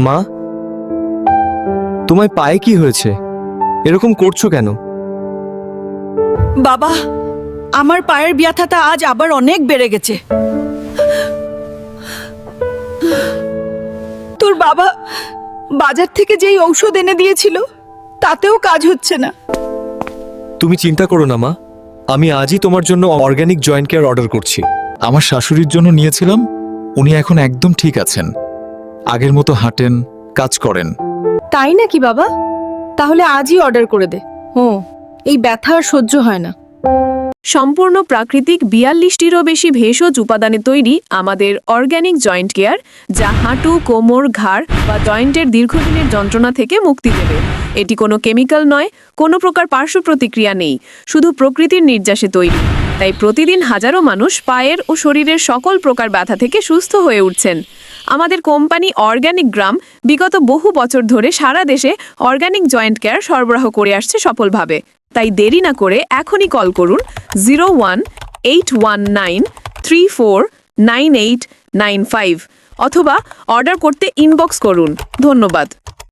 মা? তোমায় পায়ে কি হয়েছে? এরকম করছ কেন? বাবা আমার পায়ের ব্যথাটা আজ আবার অনেক বেড়ে গেছে। তোর বাবা বাজার থেকে যেই ঔষধ এনে দিয়েছিল তাতেও কাজ হচ্ছে না। তুমি চিন্তা করো না মা। আমি আজই তোমার জন্য অর্গানিক জয়েন্ট কেয়ার অর্ডার করছি। আমার শাশুড়ির জন্য নিয়েছিলাম উনি এখন একদম ঠিক আছেন। আগের মতো হাঁটেন, কাজ করেন। তাই নাকি বাবা? তাহলে আজই অর্ডার করে দে। ও, এই ব্যথা আর সহ্য হয় না। সম্পূর্ণ প্রাকৃতিক বিয়াল্লিশটিরও বেশি ভেষজ উপাদানে তৈরি আমাদের অর্গ্যানিক জয়েন্ট কেয়ার, যা হাঁটু, কোমর, ঘাড় বা জয়েন্টের দীর্ঘদিনের যন্ত্রণা থেকে মুক্তি দেবে। এটি কোনো কেমিক্যাল নয়, কোনো প্রকার পার্শ্ব প্রতিক্রিয়া নেই, শুধু প্রকৃতির নির্যাসে তৈরি। তাই প্রতিদিন হাজারো মানুষ পায়ের ও শরীরের সকল প্রকার ব্যথা থেকে সুস্থ হয়ে উঠছেন। আমাদের কোম্পানি অর্গ্যানিক গ্রাম বিগত বহু বছর ধরে সারা দেশে অর্গ্যানিক জয়েন্ট কেয়ার সরবরাহ করে আসছে সফলভাবে। তাই দেরি না করে এখনই কল করুন zero one eight one nine three four nine eight nine five অথবা অর্ডার করতে ইনবক্স করুন। ধন্যবাদ।